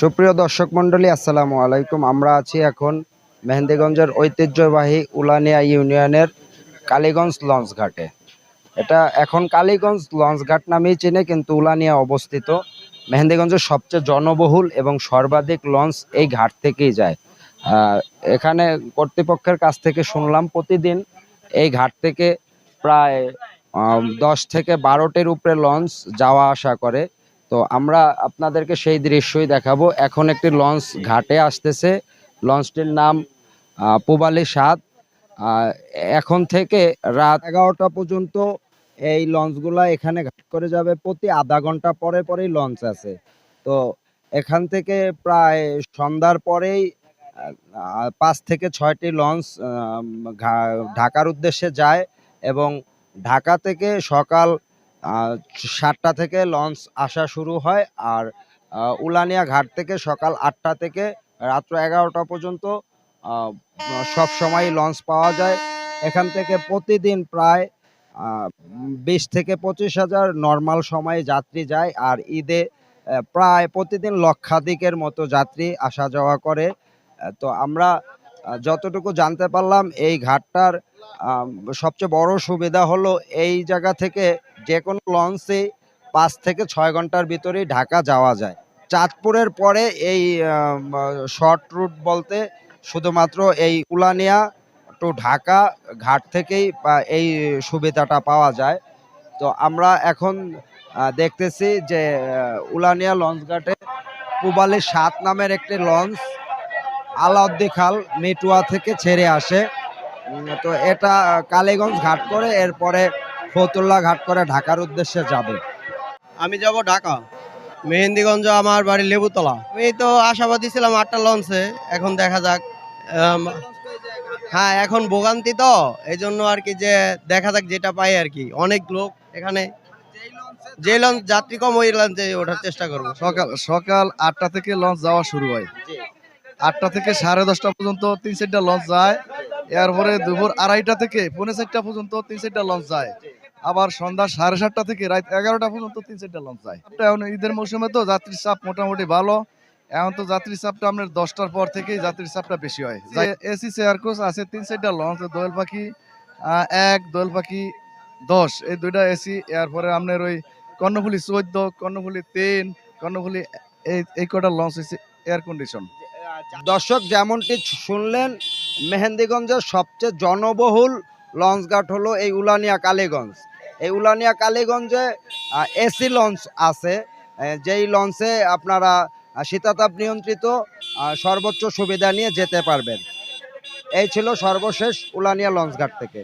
সুপ্রিয় দর্শক মণ্ডলী, আসসালামু আলাইকুম। আমরা আছি এখন মেহেন্দিগঞ্জের ঐতিহ্যবাহী উলানিয়া ইউনিয়নের কালীগঞ্জ লঞ্চ ঘাটে। এটা এখন কালীগঞ্জ লঞ্চ ঘাট নামেই চেনে, কিন্তু উলানিয়া অবস্থিত। মেহেন্দিগঞ্জের সবচেয়ে জনবহুল এবং সর্বাধিক লঞ্চ এই ঘাট থেকেই যায়। এখানে কর্তৃপক্ষের কাছ থেকে শুনলাম, প্রতিদিন এই ঘাট থেকে প্রায় দশ থেকে বারোটির উপরে লঞ্চ যাওয়া আসা করে। তো আমরা আপনাদেরকে সেই দৃশ্যই দেখাবো। এখন একটি লঞ্চ ঘাটে আসতেছে। লঞ্চটির নাম পূবালী সাত। এখন থেকে রাত এগারোটা পর্যন্ত এই লঞ্চগুলা এখানে ঘাট করে যাবে। প্রতি আধা ঘণ্টা পরে পরেই লঞ্চ আছে। তো এখান থেকে প্রায় সন্ধ্যার পরেই পাঁচ থেকে ছয়টি লঞ্চ ঢাকার উদ্দেশ্যে যায় এবং ঢাকা থেকে সকাল সাতটা থেকে লঞ্চ আসা শুরু হয় আর উলানিয়া ঘাট থেকে সকাল আটটা থেকে রাত্র এগারোটা পর্যন্ত সব সময় লঞ্চ পাওয়া যায়। এখান থেকে প্রতিদিন প্রায় বিশ থেকে পঁচিশ হাজার নর্মাল সময়ে যাত্রী যায় আর ঈদে প্রায় প্রতিদিন লক্ষাধিকের মতো যাত্রী আসা যাওয়া করে। তো আমরা যতটুকু জানতে পারলাম এই ঘাটটার সবচেয়ে বড় সুবিধা হলো এই জায়গা থেকে যে কোনো লঞ্চে পাঁচ থেকে ছয় ঘণ্টার ভিতরেই ঢাকা যাওয়া যায়। চাঁদপুরের পরে এই শর্ট রুট বলতে শুধুমাত্র এই উলানিয়া টু ঢাকা ঘাট থেকেই এই সুবিধাটা পাওয়া যায়। তো আমরা এখন দেখতেছি যে উলানিয়া লঞ্চ ঘাটে পুবালি সাত নামের একটি লঞ্চ আলাউদ্দি খাল মেটুয়া থেকে ছেড়ে আসে। তো এটা কালীগঞ্জ ঘাট করে, এরপরে ফতুল্লা ঘাট করে ঢাকার উদ্দেশ্যে যাবে। আমি যাব ঢাকা। মেহেন্দিগঞ্জ আমার বাড়ি লেবুতলা। আমি তো আশাবাদী ছিলাম আটটা লঞ্চে এখন দেখা যাক হ্যাঁ এখন ভোগান্তি তো এই জন্য আর কি যে দেখা যাক যেটা পাই আর কি। অনেক লোক এখানে। যে লঞ্চ যাত্রী কম ওই লঞ্চে ওঠার চেষ্টা করব। সকাল সকাল আটটা থেকে লঞ্চ যাওয়া শুরু হয়। আটটা থেকে সাড়ে দশটা পর্যন্ত তিন চারটা লঞ্চ যায়। এরপরে দুপুর আড়াইটা থেকে পৌনে চারটা পর্যন্ত তিন চারটা লঞ্চ যায়। আবার সন্ধ্যা সাড়ে সাতটা থেকে রাত এগারোটা পর্যন্ত তিন চারটা লঞ্চ যায় এখন ঈদের মৌসুমে তো যাত্রীর চাপ মোটামুটি ভালো। এখন তো যাত্রীর চাপটা আপনার দশটার পর থেকেই যাত্রীর চাপটা বেশি হয়। এসি চেয়ার কোচ আছে, তিন চারটা লঞ্চ দোয়েল পাখি এক, দোয়েল পাখি, দশ। এই দুইটা এসি এরপরে আপনার ওই কর্ণফুলি চোদ্দ, কর্ণফুলি তিন, কর্ণফুলি এই এই কটা লঞ্চ হয়েছে এয়ার কন্ডিশন দর্শক, যেমনটি শুনলেন, মেহেন্দিগঞ্জের সবচেয়ে জনবহুল লঞ্চ ঘাট হলো এই উলানিয়া কালীগঞ্জ। এই উলানিয়া কালীগঞ্জে এসি লঞ্চ আছে। যেই লঞ্চে আপনারা শীতাতাপ নিয়ন্ত্রিত সর্বোচ্চ সুবিধা নিয়ে যেতে পারবেন। এই ছিল সর্বশেষ উলানিয়া লঞ্চ ঘাট থেকে।